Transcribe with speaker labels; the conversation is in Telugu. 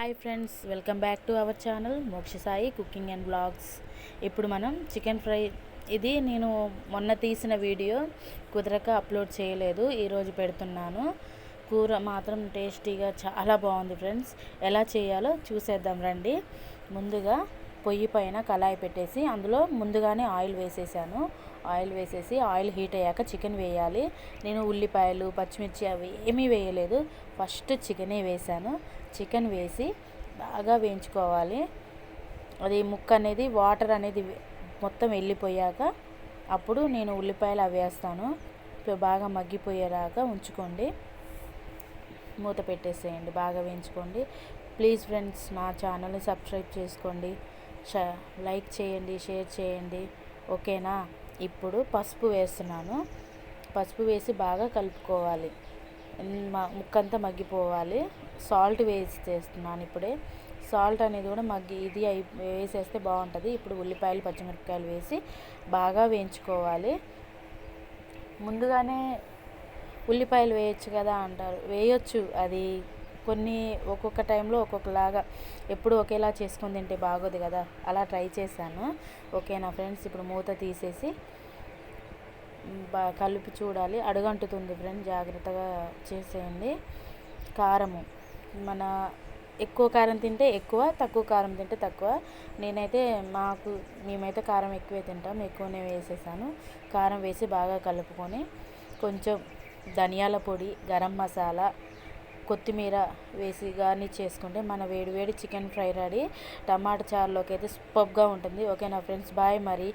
Speaker 1: Hi friends welcome back to our channel Moksha Sai cooking and blogs. ఇప్పుడు మనం చికెన్ ఫ్రై ఇది నేను మొన్న తీసిన వీడియో కుదరక అప్లోడ్ చేయలేదు ఈరోజు పెడుతున్నాను. కూర మాత్రం టేస్టీగా చాలా బాగుంది ఫ్రెండ్స్. ఎలా చేయాలో చూసేద్దాం రండి. ముందుగా పొయ్యి పైన కళాయి పెట్టేసి అందులో ముందుగానే ఆయిల్ వేసేసాను. ఆయిల్ వేసేసి ఆయిల్ హీట్ అయ్యాక చికెన్ వేయాలి. నేను ఉల్లిపాయలు పచ్చిమిర్చి అవి ఏమీ వేయలేదు. ఫస్ట్ చికెనే వేసాను చికెన్ వేసి బాగా వేయించుకోవాలి. అది ముక్క అనేది వాటర్ అనేది మొత్తం వెళ్ళిపోయాక అప్పుడు నేను ఉల్లిపాయలు అవి వేస్తాను. బాగా మగ్గిపోయేలాగా ఉంచుకోండి. మూత పెట్టేసేయండి. బాగా వేయించుకోండి. ప్లీజ్ ఫ్రెండ్స్ నా ఛానల్ని సబ్స్క్రైబ్ చేసుకోండి. లైక్ చేయండి షేర్ చేయండి. ఓకేనా? ఇప్పుడు పసుపు వేస్తున్నాను. పసుపు వేసి బాగా కలుపుకోవాలి. ముక్కంతా మగ్గిపోవాలి. సాల్ట్ వేసి చేస్తున్నాను ఇప్పుడే. సాల్ట్ అనేది కూడా మగ్గి ఇది అయి వేసేస్తే బాగుంటుంది. ఇప్పుడు ఉల్లిపాయలు పచ్చిమిరపకాయలు వేసి బాగా వేయించుకోవాలి. ముందుగానే ఉల్లిపాయలు వేయచ్చు కదా అంటారు. వేయొచ్చు. అది కొన్ని ఒక్కొక్క టైంలో ఒక్కొక్కలాగా ఎప్పుడు ఒకేలా చేసుకుని తింటే బాగోదు కదా. అలా ట్రై చేశాను. ఓకేనా ఫ్రెండ్స్? ఇప్పుడు మూత తీసేసి బాగా కలిపి చూడాలి. అడుగంటుతుంది ఫ్రెండ్ జాగ్రత్తగా చేసేయండి. కారము. మన ఎక్కువ కారం తింటే ఎక్కువ తక్కువ కారం తింటే తక్కువ. నేనైతే మాకు మేమైతే కారం ఎక్కువే తింటాం ఎక్కువనే వేసేసాను. కారం వేసి బాగా కలుపుకొని కొంచెం ధనియాల పొడి గరం మసాలా కొత్తిమీర వేసి కానీ చేసుకుంటే మన వేడి వేడి చికెన్ ఫ్రై రెడీ. టమాటా చారులోకి అయితే సూపర్గా ఉంటుంది. ఓకేనా ఫ్రెండ్స్? బాయ్ మరి.